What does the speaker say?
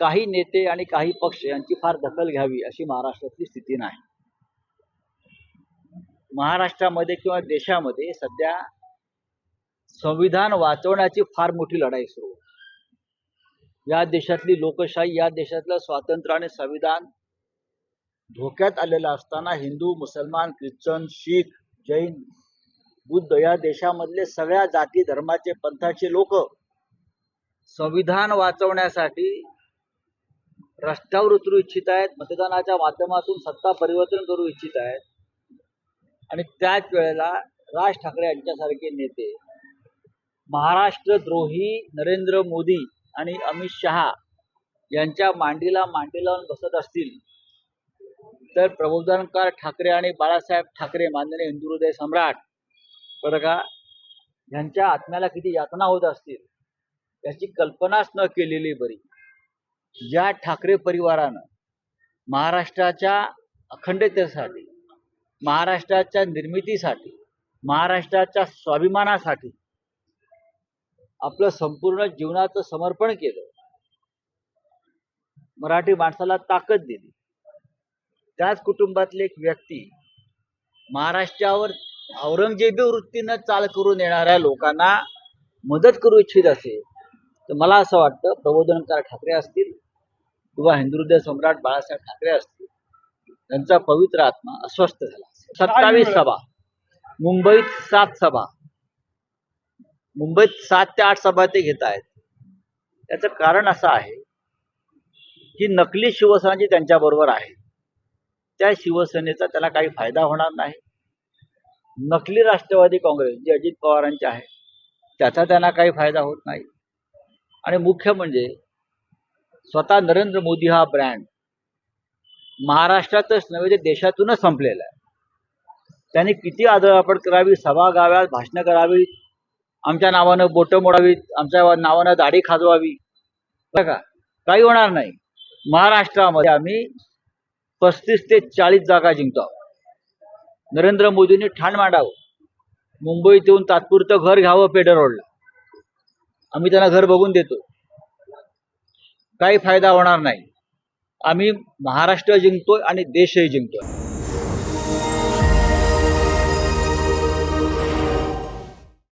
काही नेते आणि काही पक्ष यांची फार दखल घ्यावी अशी महाराष्ट्रातली स्थिती नाही. महाराष्ट्रामध्ये किंवा देशामध्ये सध्या संविधान वाचवण्याची फार मोठी लढाई सुरू या देशातली लोकशाही या देशातलं स्वातंत्र्य आणि संविधान धोक्यात आलेलं असताना हिंदू मुसलमान ख्रिश्चन शीख जैन बुद्ध या देशामधले सगळ्या जाती धर्माचे पंथाचे लोक संविधान वाचवण्यासाठी रस्त्यावर उतरू इच्छित आहेत मतदानाच्या माध्यमातून सत्ता परिवर्तन करू इच्छित आहेत. आणि त्याच वेळेला राज ठाकरे यांच्यासारखे नेते महाराष्ट्र द्रोही नरेंद्र मोदी आणि अमित शहा यांच्या मांडीला मांडी लावून बसत असतील तर प्रबोधनकार ठाकरे आणि बाळासाहेब ठाकरे माननीय हिंदू हृदय सम्राट बरं का यांच्या आत्म्याला किती यातना होत असतील याची कल्पनाच न केलेली बरी. ज्या ठाकरे परिवारानं महाराष्ट्राच्या अखंडतेसाठी महाराष्ट्राच्या निर्मितीसाठी महाराष्ट्राच्या स्वाभिमानासाठी आपलं संपूर्ण जीवनाचं समर्पण केलं मराठी माणसाला ताकद दिली. त्याच कुटुंबातली एक व्यक्ती महाराष्ट्रावर औरंगजेबी वृत्तीनं चाल करून येणाऱ्या लोकांना मदत करू इच्छित असेल तर मला असं वाटतं प्रबोधनकार ठाकरे असतील किंवा हिंदुहृदय सम्राट बाळासाहेब ठाकरे असतील त्यांचा पवित्र आत्मा अस्वस्थ झाला सत्तावीस सभा. मुंबईत सात सभा. मुंबईत सात ते आठ सभा ते घेत आहेत. त्याचं कारण असं आहे की नकली शिवसेना जी त्यांच्याबरोबर आहे. त्या शिवसेनेचा त्याला काही फायदा होणार नाही. नकली राष्ट्रवादी काँग्रेस जी अजित पवारांची आहे त्याचा त्यांना काही फायदा होत नाही. आणि मुख्य म्हणजे स्वतः नरेंद्र मोदी हा ब्रँड महाराष्ट्रातच नव्हे तर देशातूनच संपलेला आहे. त्यांनी किती आदळआपड करावी सभा गाव्यात भाषणं करावी आमच्या नावानं बोटं मोडावीत आमच्या नावानं दाढी खाजवावी. बघा का काही होणार नाही. महाराष्ट्रामध्ये आम्ही पस्तीस ते चाळीस जागा जिंकतो आहोत. नरेंद्र मोदींनी ठाण मांडावं. मुंबईत येऊन तात्पुरतं घर घ्यावं पेडर रोडला. आम्ही त्यांना घर बघून देतो. काही फायदा होणार नाही. आम्ही महाराष्ट्र जिंकतोय आणि देशही जिंकतोय.